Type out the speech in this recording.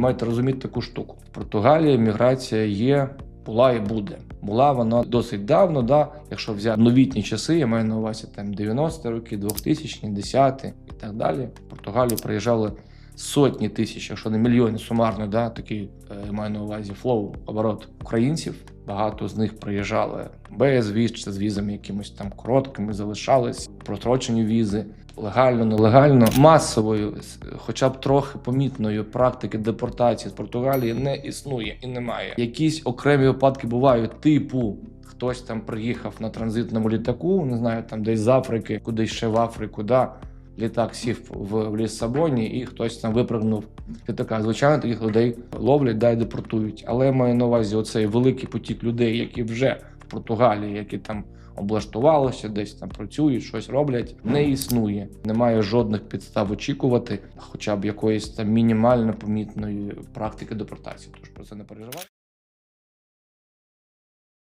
маєте розуміти таку штуку. В Португалії міграція є, була і буде. Була вона досить давно, да? якщо взяти новітні часи, я маю на увазі там 90-ті роки, 2000-ті, 10-ті і так далі. В Португалію приїжджали сотні тисяч, якщо не мільйони сумарно, да? такий е, маю на увазі флоу, оборот українців. Багато з них приїжджали без віз чи з візами якимось там короткими, залишались прострочені візи. Легально, нелегально, масовою, хоча б трохи помітною практики депортації з Португалії не існує і немає. Якісь окремі випадки бувають, типу. Хтось там приїхав на транзитному літаку, не знаю, там десь з Африки, кудись ще в Африку, да, літак сів в, в Ліссабоні, і хтось там випрыгнув літака. Звичайно, таких людей ловлять да й депортують. Але я маю на увазі оцей великий потік людей, які вже Португалії, які там облаштувалися, десь там працюють, щось роблять, не існує. Немає жодних підстав очікувати, хоча б якоїсь там мінімально помітної практики депортації. Тож про це не переживай.